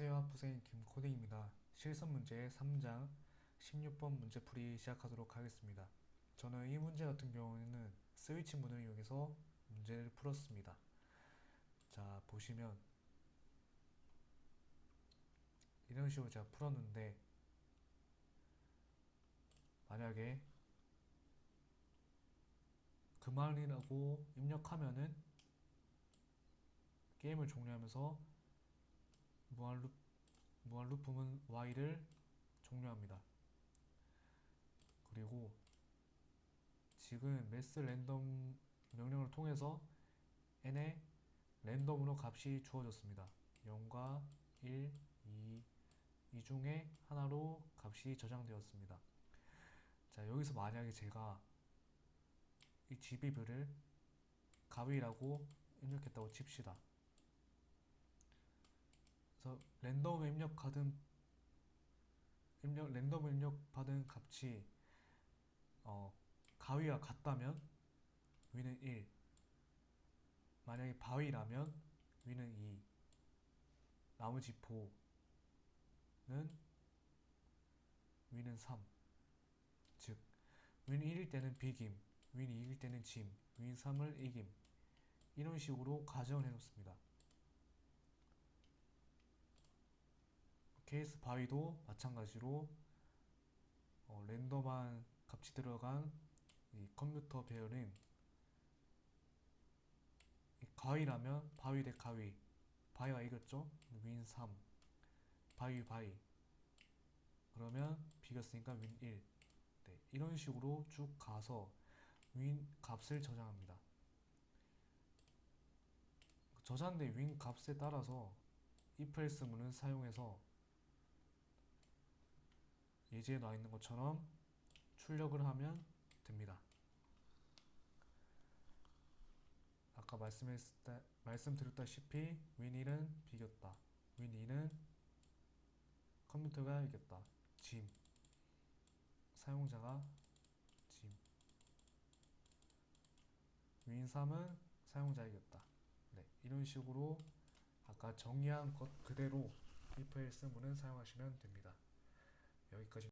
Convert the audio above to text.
안녕하세요. 학부생 김코딩입니다. 실선 문제 3장 16번 문제풀이 시작하도록 하겠습니다. 저는 이 문제 같은 경우에는 스위치 문을 이용해서 문제를 풀었습니다. 자, 보시면 이런 식으로 제가 풀었는데 만약에 그만이라고 입력하면은 게임을 종료하면서 무한 루 무한 루프는 y를 종료합니다. 그리고 지금 매스 랜덤 명령을 통해서 n에 랜덤으로 값이 주어졌습니다. 0과 1, 2, 이 중에 하나로 값이 저장되었습니다. 자, 여기서 만약에 제가 이 GB별을 가위라고 입력했다고 칩시다. 그래서 랜덤 입력 받은 입력 랜덤 입력 받은 값이 어, 가위와 같다면 위는 1 만약에 바위라면 위는 2 나머지 보는 위는 3즉 위는 1일 때는 비김 위는 2일 때는 짐 위는 3을 이김. 이런 식으로 가정을 해 놓습니다 케이스 바위도 마찬가지로 어, 랜덤한 값이 들어간 이 컴퓨터 배열은 이 가위라면 바위 대 가위 바위가 이겼죠? 윈 3, 바위 바위 그러면 비겼으니까 윈 1. 네, 이런 식으로 쭉 가서 윈 값을 저장합니다. 저장된 윈 값에 따라서 if else 문을 사용해서 예제에 나와 있는 것처럼 출력을 하면 됩니다. 아까 말씀했다, 말씀드렸다시피 윈1은 비겼다. 윈2는 컴퓨터가 이겼다. 짐. 사용자가 짐. 윈3은 사용자 이겼다. 네, 이런 식으로 아까 정의한 것 그대로 if else 문은 사용하시면 됩니다. 여기까지